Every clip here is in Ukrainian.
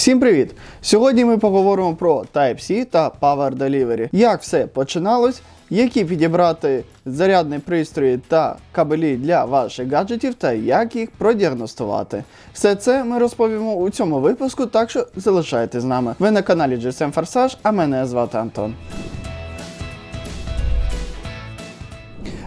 Всім привіт! Сьогодні ми поговоримо про Type-C та Power Delivery. Як все починалось, які підібрати зарядні пристрої та кабелі для ваших гаджетів та як їх продіагностувати. Все це ми розповімо у цьому випуску, так що залишайтесь з нами. Ви на каналі GSM Forsage, а мене звати Антон.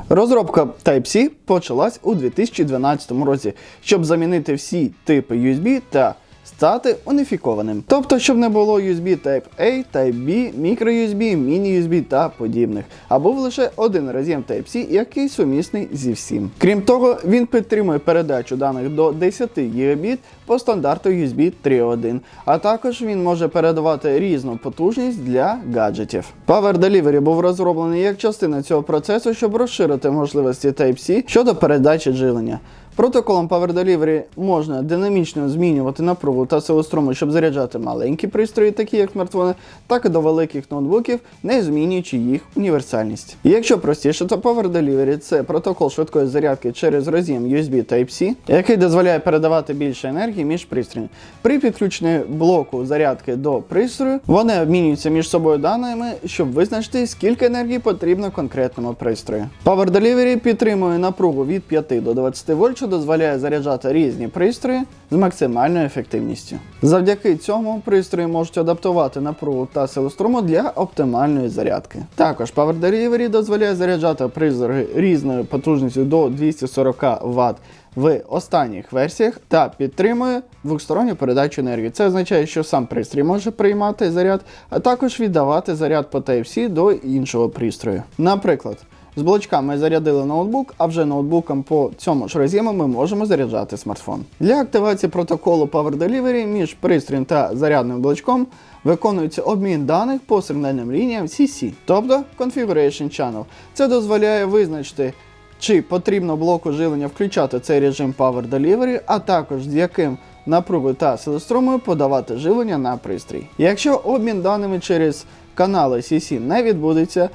Розробка Type-C почалась у 2012 році, щоб замінити всі типи USB та стати уніфікованим. Тобто, щоб не було USB Type-A, Type-B, microUSB, mini-USB та подібних, а був лише один роз'єм Type-C, який сумісний зі всім. Крім того, він підтримує передачу даних до 10 Гбіт по стандарту USB 3.1, а також він може передавати різну потужність для гаджетів. Power Delivery був розроблений як частина цього процесу, щоб розширити можливості Type-C щодо передачі живлення. Протоколом Power Delivery можна динамічно змінювати напругу та силу щоб заряджати маленькі пристрої, такі як смартфони, так і до великих ноутбуків, не змінюючи їх універсальність. І якщо простіше, то Power Delivery – це протокол швидкої зарядки через роз'єм USB Type-C, який дозволяє передавати більше енергії між пристроями. При підключенні блоку зарядки до пристрою вони обмінюються між собою даними, щоб визначити, скільки енергії потрібно конкретному пристрою. Power Delivery підтримує напругу від 5 до 20 вольт, що дозволяє заряджати різні пристрої з максимальною ефективністю. Завдяки цьому пристрої можуть адаптувати напругу та силу струму для оптимальної зарядки. Також Power Delivery дозволяє заряджати пристрої різною потужністю до 240 Вт в останніх версіях та підтримує двосторонню передачу енергії. Це означає, що сам пристрій може приймати заряд, а також віддавати заряд по Type-C до іншого пристрою. Наприклад. З блочка ми зарядили ноутбук, а вже ноутбуком по цьому ж роз'єму ми можемо заряджати смартфон. Для активації протоколу Power Delivery між пристроєм та зарядним блочком виконується обмін даних по сигнальним лініям CC, тобто Configuration Channel. Це дозволяє визначити, чи потрібно блоку живлення включати цей режим Power Delivery, а також з яким напругою та силострумою подавати живлення на пристрій. Якщо обмін даними через канали CC не відбудеться,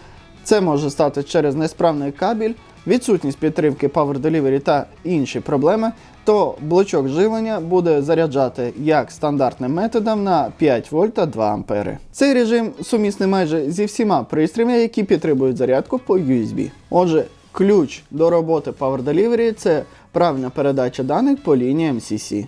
це може стати через несправний кабель, відсутність підтримки Power Delivery та інші проблеми, то блочок живлення буде заряджати як стандартним методом на 5 вольт та 2 ампери. Цей режим сумісний майже зі всіма пристроями, які підтримують зарядку по USB. Отже, ключ до роботи Power Delivery це правильна передача даних по лініям CC.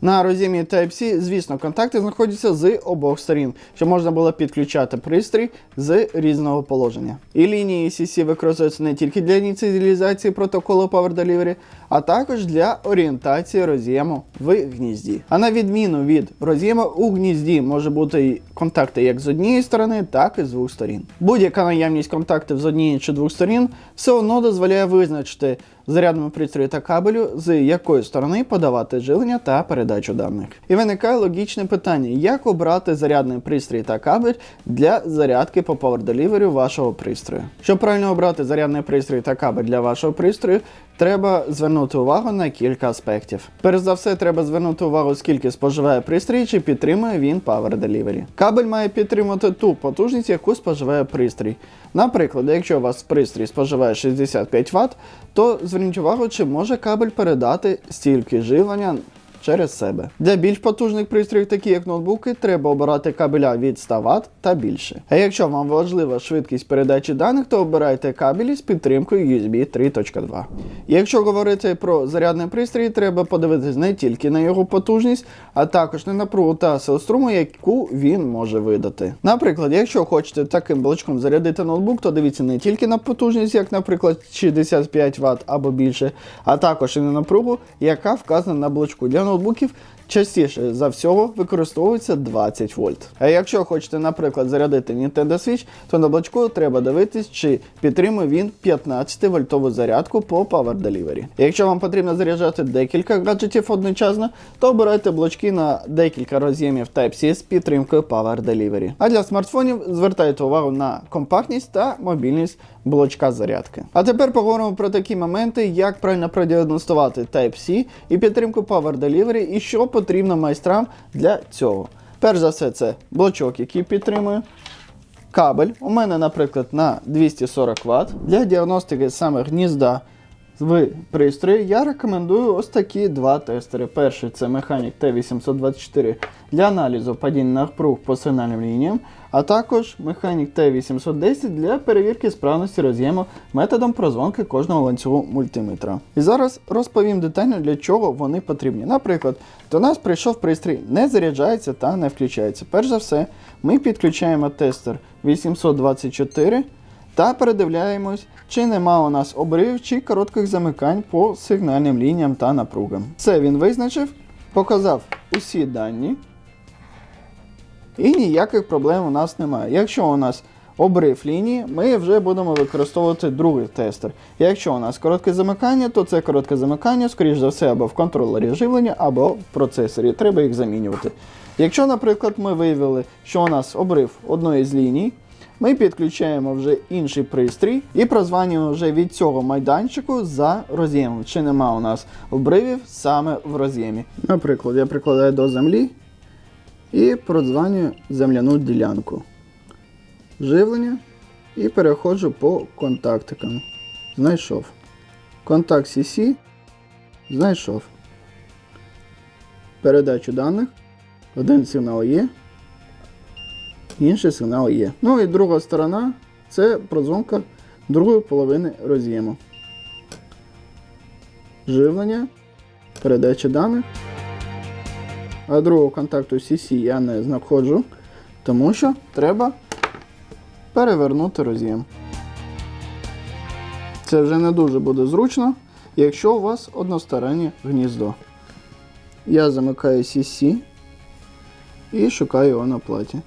На роз'ємі Type-C, звісно, контакти знаходяться з обох сторін, щоб можна було підключати пристрій з різного положення. І лінії CC використовуються не тільки для ініціалізації протоколу Power Delivery, а також для орієнтації роз'єму в гнізді. А на відміну від роз'єму у гнізді може бути контакти як з однієї сторони, так і з двох сторін. Будь-яка наявність контактів з однієї чи двох сторін все одно дозволяє визначити зарядному пристрою та кабелю, з якої сторони подавати живлення та передачу даних. І виникає логічне питання, як обрати зарядний пристрій та кабель для зарядки по Power вашого пристрою. Щоб правильно обрати зарядний пристрій та кабель для вашого пристрою, треба звернути увагу на кілька аспектів. Перш за все, треба звернути увагу, скільки споживає пристрій, чи підтримує він Power Delivery. Кабель має підтримувати ту потужність, яку споживає пристрій. Наприклад, якщо у вас пристрій споживає 65 Вт, то зверніть увагу, чи може кабель передати стільки живлення через себе. Для більш потужних пристроїв, такі як ноутбуки, треба обирати кабеля від 100 Вт та більше. А якщо вам важлива швидкість передачі даних, то обирайте кабелі з підтримкою USB 3.2. Якщо говорити про зарядний пристрій, треба подивитись не тільки на його потужність, а також на напругу та силу струму, яку він може видати. Наприклад, якщо хочете таким блочком зарядити ноутбук, то дивіться не тільки на потужність, як, наприклад, 65 Вт або більше, а також і на напругу, яка вказана на блочку. Для ноутбуків частіше за всього використовується 20 вольт. А якщо хочете, наприклад, зарядити Nintendo Switch, то на блочку треба дивитись, чи підтримує він 15 вольтову зарядку по Power Delivery. Якщо вам потрібно заряджати декілька гаджетів одночасно, то обирайте блочки на декілька роз'ємів Type-C з підтримкою Power Delivery. А для смартфонів звертайте увагу на компактність та мобільність блочка зарядки. А тепер поговоримо про такі моменти, як правильно продіагностувати Type-C і підтримку Power Delivery, і що потрібно майстрам для цього. Перш за все, це блочок, який підтримує. Кабель. У мене, наприклад, на 240 Вт. Для діагностики саме гнізда в пристрої я рекомендую ось такі два тестери. Перший це механік Т824 для аналізу падінь напруг по сигнальним лініям, а також Mechanic T810 для перевірки справності роз'єму методом прозвонки кожного ланцюгу мультиметра. І зараз розповім детально для чого вони потрібні. Наприклад, до нас прийшов пристрій, не заряджається та не включається. Перш за все, ми підключаємо тестер 824 та передивляємось, чи нема у нас обривів чи коротких замикань по сигнальним лініям та напругам. Це він визначив, показав усі дані. І ніяких проблем у нас немає. Якщо у нас обрив лінії, ми вже будемо використовувати другий тестер. Якщо у нас коротке замикання, то це коротке замикання, скоріш за все, або в контролері живлення, або в процесорі. Треба їх замінювати. Якщо, наприклад, ми виявили, що у нас обрив одної з ліній, ми підключаємо вже інший пристрій і прозванюємо вже від цього майданчику за роз'ємом. Чи нема у нас обривів саме в роз'ємі. Наприклад, я прикладаю до землі і продзванюю земляну ділянку. Живлення і переходжу по контактикам. Знайшов. Контакт CC. Знайшов. Передачу даних. Один сигнал є. Інший сигнал є. Ну і друга сторона це прозвонка другої половини роз'єму. Живлення, передача даних. А другого контакту CC я не знаходжу, тому що треба перевернути роз'єм. Це вже не дуже буде зручно, якщо у вас одностороннє гніздо. Я замикаю CC і шукаю його на платі.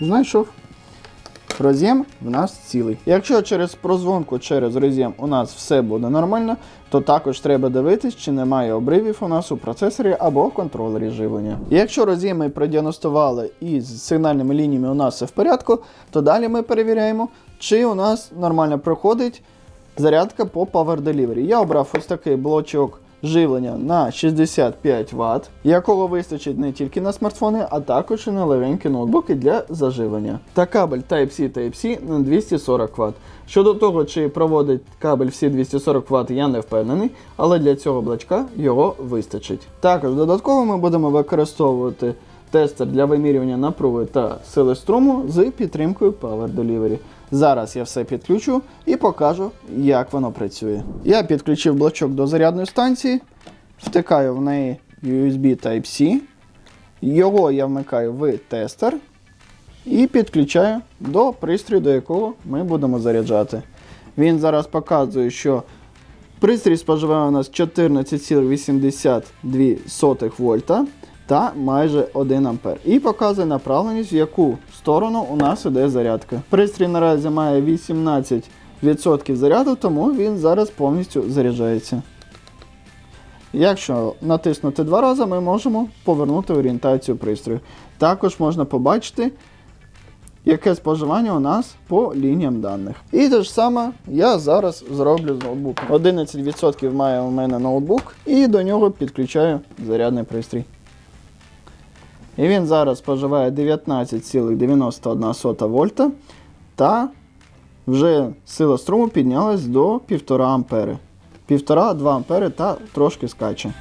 Знайшов. Роз'єм в нас цілий. Якщо через прозвонку через роз'єм у нас все буде нормально, то також треба дивитись, чи немає обривів у нас у процесорі або контролері живлення. Якщо роз'єм ми продіагностували і з сигнальними лініями у нас все в порядку, то далі ми перевіряємо, чи у нас нормально проходить зарядка по Power Delivery. Я обрав ось такий блочок живлення на 65 Вт, якого вистачить не тільки на смартфони, а також і на легенькі ноутбуки для заживлення. Та кабель Type-C Type-C на 240 Вт. Щодо того, чи проводить кабель всі 240 Вт, я не впевнений, але для цього блочка його вистачить. Також додатково ми будемо використовувати тестер для вимірювання напруги та сили струму з підтримкою Power Delivery. Зараз я все підключу і покажу, як воно працює. Я підключив блочок до зарядної станції, втикаю в неї USB Type-C, його я вмикаю в тестер і підключаю до пристрою, до якого ми будемо заряджати. Він зараз показує, що пристрій споживає у нас 14,82 вольта та майже 1 ампер. І показує направленість, в яку сторону у нас іде зарядка. Пристрій наразі має 18% заряду, тому він зараз повністю заряджається. Якщо натиснути два рази, ми можемо повернути орієнтацію пристрою. Також можна побачити, яке споживання у нас по лініям даних. І те ж саме я зараз зроблю з ноутбуком. 11% має у мене ноутбук, і до нього підключаю зарядний пристрій. І він зараз споживає 19,91 вольта. Та вже сила струму піднялась до 1,5 ампери. 1,5-2 ампери та трошки скаче.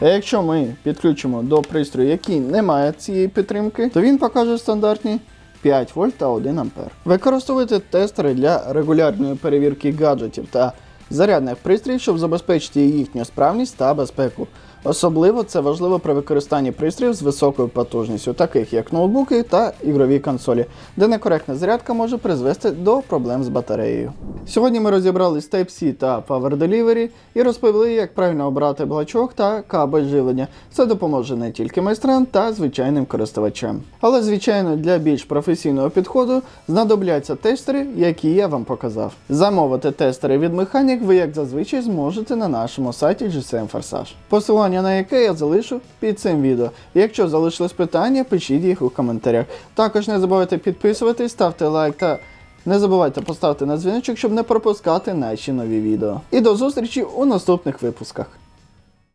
А якщо ми підключимо до пристрою, який не має цієї підтримки, то він покаже стандартні 5 вольт та 1 ампер. Використовуйте тестери для регулярної перевірки гаджетів та зарядних пристроїв, щоб забезпечити їхню справність та безпеку. Особливо це важливо при використанні пристроїв з високою потужністю, таких як ноутбуки та ігрові консолі, де некоректна зарядка може призвести до проблем з батареєю. Сьогодні ми розібрались Type-C та Power Delivery і розповіли, як правильно обрати блочок та кабель живлення. Це допоможе не тільки майстрам та звичайним користувачам. Але, звичайно, для більш професійного підходу знадобляться тестери, які я вам показав. Замовити тестери від Mechanic ви, як зазвичай, зможете на нашому сайті GSM Forsage. Посилання на яке я залишу під цим відео. Якщо залишились питання, пишіть їх у коментарях. Також не забувайте підписуватись, ставте лайк та не забувайте поставити на дзвіночок, щоб не пропускати наші нові відео. І до зустрічі у наступних випусках.